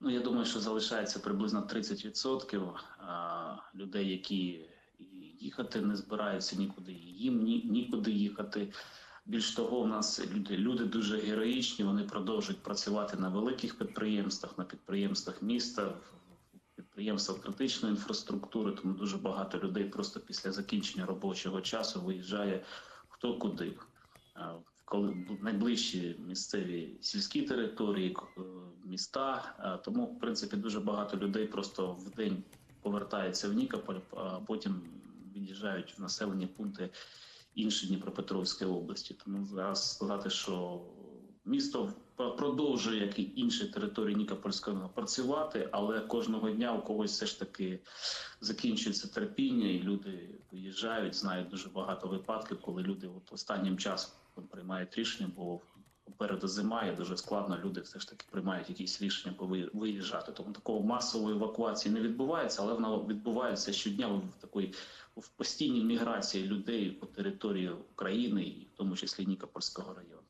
Ну, я думаю, що залишається приблизно 30% людей, які їхати не збираються нікуди, їм ні, нікуди їхати. Більш того, у нас люди, люди дуже героїчні, вони продовжують працювати на великих підприємствах, на підприємствах міста, в підприємствах критичної інфраструктури, тому дуже багато людей просто після закінчення робочого часу виїжджає хто куди. Коли найближчі місцеві сільські території, міста, тому в принципі дуже багато людей просто в день повертаються в Нікополь, а потім від'їжджають в населені пункти інші Дніпропетровської області. Тому зараз сказати, що місто продовжує, як і інші території Нікопольського працювати, але кожного дня у когось все ж таки закінчується терпіння, і люди виїжджають. Знають дуже багато випадків, коли люди от останнім часом приймають рішення, бо попереду зима, і дуже складно. Люди все ж таки приймають якісь рішення по виїжджати. Тому такого масової евакуації не відбувається, але вона відбувається щодня в такої в постійній міграції людей по території України, і в тому числі Нікопольського району.